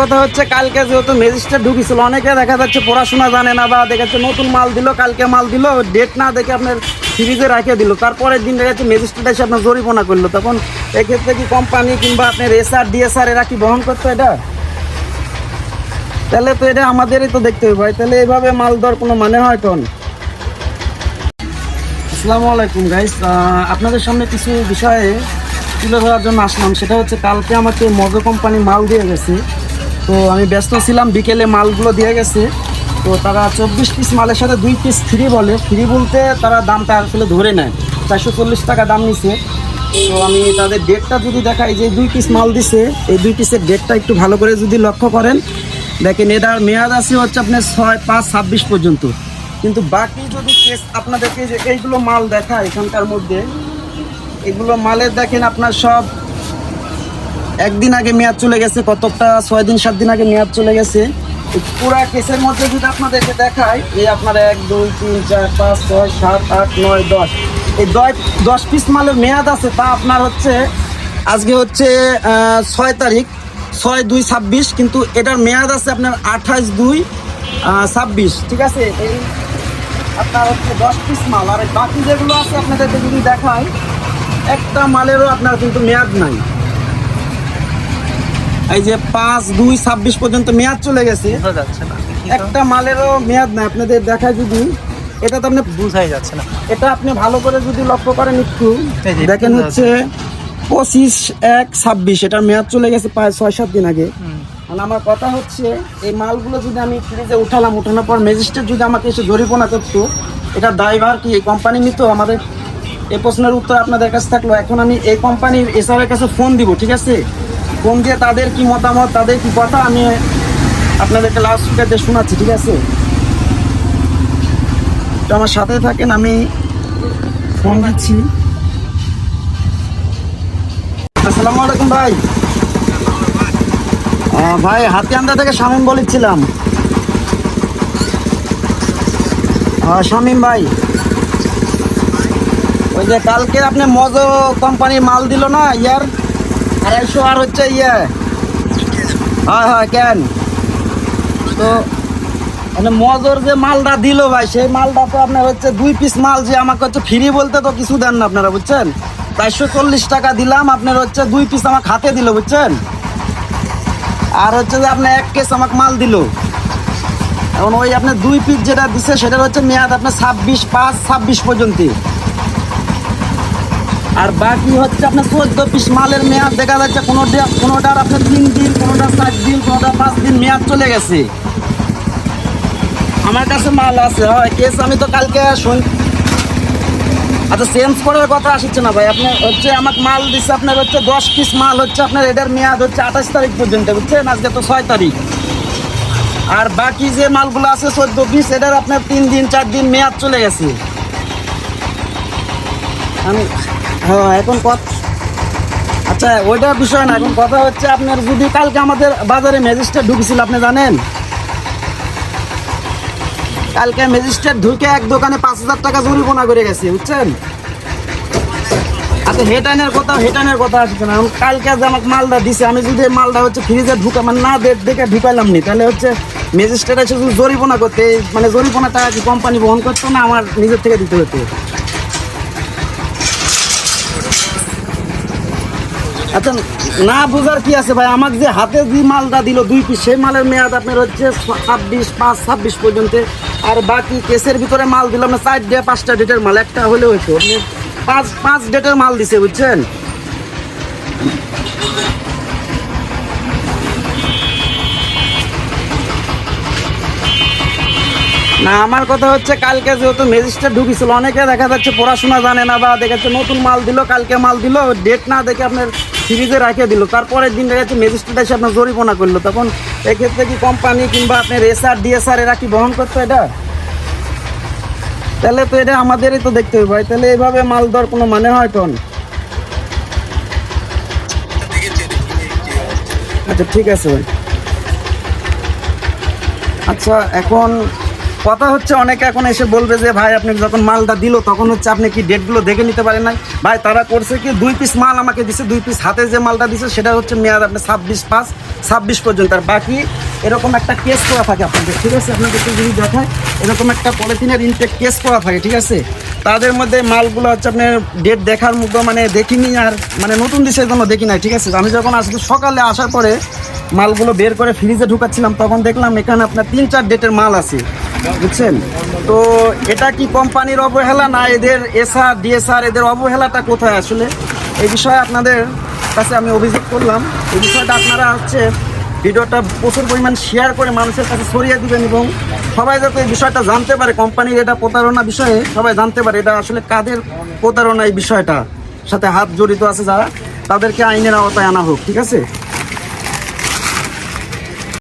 কথা হচ্ছে, কালকে যেহেতু ম্যাজিস্ট্রেট ঢুকেছিল, অনেকে দেখা যাচ্ছে পড়াশোনা জানে না বা দেখা যাচ্ছে নতুন মাল দিল, কালকে মাল দিল ডেট না দেখে আপনার ফ্রিজে রাখে দিল। তারপরের দিন দেখা যাচ্ছে ম্যাজিস্ট্রেট এসে আপনার জরিমানা করল। তখন এক্ষেত্রে কি কোম্পানি কিংবা আপনার এসআর ডিএসআর এরা কি বহন করতো এটা? তাহলে তো এটা আমাদেরই তো দেখতে হবে ভাই। তাহলে এইভাবে মাল দেওয়ার কোনো মানে হয় কোন আসসালামু আলাইকুম গাইস আপনাদের সামনে কিছু বিষয়ে তুলে ধরার জন্য আসলাম। সেটা হচ্ছে, কালকে আমাকে মজো কোম্পানি মাল দিয়ে গেছে। তো আমি ব্যস্ত ছিলাম, বিকেলে মালগুলো দিয়ে গেছে। তো তারা চব্বিশ পিস মালের সাথে দুই পিস ফ্রি বলে। ফ্রি বলতে তারা দামটা আসলে ধরে নেয়। চারশো চল্লিশ টাকা দাম নিছে। তো আমি তাদের ডেটটা যদি দেখাই, যে দুই পিস মাল দিছে, এই দুই পিসের ডেটটা একটু ভালো করে যদি লক্ষ্য করেন, দেখেন এটার মেয়াদ আছে হচ্ছে আপনার ছয় পাঁচ ছাব্বিশ পর্যন্ত। কিন্তু বাকি যদি কেস আপনাদেরকে যে এইগুলো মাল দেখায় এখানকার মধ্যে, এগুলো মালের দেখেন আপনার সব একদিন আগে মেয়াদ চলে গেছে কতটা ছয় দিন, সাত দিন আগে মেয়াদ চলে গেছে। পুরা কেসের মধ্যে যদি আপনাদেরকে দেখায় এই আপনার এক, দুই, তিন, চার, পাঁচ, ছয়, সাত, আট, নয়, দশ। এই দশ দশ পিস মালের মেয়াদ আছে, তা আপনার হচ্ছে, আজকে হচ্ছে ছয় তারিখ, ছয়, দুই, ছাব্বিশ, কিন্তু এটার মেয়াদ আছে আপনার আঠাশ, দুই ছাব্বিশ, ঠিক আছে? এই আপনার হচ্ছে দশ পিস মাল, আর বাকি যেগুলো আছে আপনাদেরকে যদি দেখায় একটা মালেরও আপনার কিন্তু মেয়াদ নাই। এই যে পাঁচ দুই ছাব্বিশ পর্যন্ত মেয়াদ চলে গেছে। না একটা মালেরও মেয়াদ নাই আপনাদের দেখায় যদি এটা তো আপনি বোঝাই যাচ্ছে না। এটা আপনি ভালো করে যদি লক্ষ্য করেন একটু দেখেন হচ্ছে পঁচিশ এক ছাব্বিশ এটার মেয়াদ চলে গেছে প্রায় ছয় সাত দিন আগে। মানে আমার কথা হচ্ছে এই মালগুলো যদি আমি ফ্রিজে উঠালাম উঠানোর পর ম্যাজিস্ট্রেট যদি আমাকে এসে জরিমানা করতো এটা ড্রাইভার কি এই কোম্পানি নিত? আমাদের এই প্রশ্নের উত্তর আপনাদের কাছে থাকল। এখন আমি এই কোম্পানির এসআরের কাছে ফোন দিব ঠিক আছে? ফোন দিয়ে তাদের কি মতামত তাদের কি কথা আমি আপনাদেরকে লাউড স্পিকার দিয়ে শোনাচ্ছি ঠিক আছে? তো আমার সাথে থাকেন আমি ফোন দিচ্ছি। আসসালামু আলাইকুম ভাই। ভাই হাতিয়ান্দা থেকে শামীম বলেছিলাম। আহ, শামীম ভাই। ওই যে কালকে আপনি মজো কোম্পানির মাল দিল না ইয়ার? আড়াইশো আর হচ্ছে ইয়ে। হয় হয়, কেন? তো মানে মজোর যে মালটা দিল ভাই, সেই মালটা তো আপনার হচ্ছে দুই পিস মাল যে আমাকে হচ্ছে ফ্রি বলতে তো কিছু দেন না আপনারা, বুঝছেন? চারশো চল্লিশ টাকা দিলাম, আপনার হচ্ছে দুই পিস আমার খাতে দিল, বুঝছেন? আর হচ্ছে যে আপনার এক কেস আমাকে মাল দিল। এখন ওই আপনার দুই পিস যেটা দিছে, সেটার হচ্ছে মেয়াদ আপনার ছাব্বিশ পাঁচ, ছাব্বিশ পর্যন্ত আর বাকি হচ্ছে আপনার চোদ্দ পিস মালের মেয়াদ দেখা যাচ্ছে, কোনোটা কোনোটার আপনার তিন দিন, কোনোটা চার দিন, কোনোটা পাঁচ দিন মেয়াদ চলে গেছে। আমার কাছে মাল আছে, হয় কেস আমি তো কালকে শুন আচ্ছা চেঞ্জ করার কথা আসছে না ভাই। আপনার হচ্ছে আমাকে মাল দিচ্ছে আপনার হচ্ছে দশ পিস মাল হচ্ছে, আপনার এটার মেয়াদ হচ্ছে আঠাশ তারিখ পর্যন্ত, বুঝছেন? আজকে তো ছয় তারিখ। আর বাকি যে মালগুলো আছে, চোদ্দ পিস, এটার আপনার তিন দিন, চার দিন মেয়াদ চলে গেছে। আমি হ্যাঁ এখন আচ্ছা ওইটা বিষয় না, এখন কথা হচ্ছে আপনার যদি কালকে আমাদের বাজারে ম্যাজিস্ট্রেট ঢুকেছিল, আপনি জানেন? কালকে ম্যাজিস্ট্রেট ঢুকে এক দোকানে পাঁচ হাজার টাকা জরিমানা করে গেছে, বুঝছেন? আচ্ছা হেটানের কথা হেটানের কথা আসছে না। কালকে যে আমাকে মালটা দিছে, আমি যদি মালটা হচ্ছে ফ্রিজে ঢুকা মানে না দেখে ঢুকাইলাম নি, তাহলে হচ্ছে ম্যাজিস্ট্রেট এসে জরিমানা করতে মানে জরিমানা টাকা কি কোম্পানি বহন করতো না আমার নিজের থেকে দিতে হতো? আচ্ছা না বোঝার কি আছে ভাই? আমাকে যে হাতে যে মালটা দিল দুই পিস, সেই মালের মেয়াদ আপনার হচ্ছে ছাব্বিশ, পাঁচ, ছাব্বিশ পর্যন্ত। আর বাকি কেসের ভিতরে মাল দিলাম না চার ডে পাঁচটা ডেটের মাল, একটা হলে হইতো। পাঁচ পাঁচ ডেটের মাল দিছে, বুঝছেন? না, আমার কথা হচ্ছে কালকে যেহেতু ম্যাজিস্ট্রেট ঢুকেছিল, অনেকে দেখা যাচ্ছে পড়াশোনা জানে না বা দেখাচ্ছে নতুন মাল দিল, কালকে মাল দিল ডেট না দেখে আপনার ফ্রিজে রাখে দিল। তারপরের দিন দেখা যাচ্ছে ম্যাজিস্ট্রেট এসে আপনার জরিমানা করল। তখন এক্ষেত্রে কি কোম্পানি কিংবা আপনার এসআর ডিএসআর এরা কি বহন করতো এটা? তাহলে তো এটা আমাদেরই তো দেখতে হবে ভাই। তাহলে এইভাবে মাল দেওয়ার কোনো মানে হয় কোন? আচ্ছা ঠিক আছে ভাই। আচ্ছা এখন কথা হচ্ছে, অনেকে এখন এসে বলবে যে, ভাই, আপনি যখন মালটা দিল, তখন হচ্ছে আপনি কি ডেটগুলো দেখে নিতে পারেন নাই? ভাই, তারা করছে কি, দুই পিস মাল আমাকে দিছে, দুই পিস হাতে যে মালটা দিছে, সেটা হচ্ছে মেয়াদ আপনি ছাব্বিশ পাঁচ, ছাব্বিশ পর্যন্ত। আর বাকি এরকম একটা কেস করা থাকে আপনাদের, ঠিক আছে? আপনাদেরকে যদি দেখায় এরকম একটা পলিথিনের ইনটেক কেস করা থাকে, ঠিক আছে? তাদের মধ্যে মালগুলো হচ্ছে আপনার ডেট দেখার মতো মানে দেখিনি আর মানে নতুন দিশের জন্য দেখি নাই, ঠিক আছে? আমি যখন আজকে সকালে আসার পরে মালগুলো বের করে ফ্রিজে ঢুকাচ্ছিলাম, তখন দেখলাম এখানে আপনার তিন, চার ডেটের মাল আছে। বুঝছেন? তো এটা কি কোম্পানির অবহেলা না এদের এসআর ডিএসআর, এদের অবহেলাটা কোথায় আসলে? এই বিষয়ে আপনাদের কাছে আমি অভিযোগ করলাম। এই বিষয়টা আপনারা হচ্ছে ভিডিওটা প্রচুর পরিমাণ শেয়ার করে মানুষের কাছে ছড়িয়ে দিবেন এবং সবাই যাতে এই বিষয়টা জানতে পারে, কোম্পানির এটা প্রতারণা বিষয়ে সবাই জানতে পারে, এটা আসলে কাদের প্রতারণা এই বিষয়টা? সাথে হাত জড়িত আছে যারা, তাদেরকে আইনের আওতায় আনা হোক, ঠিক আছে?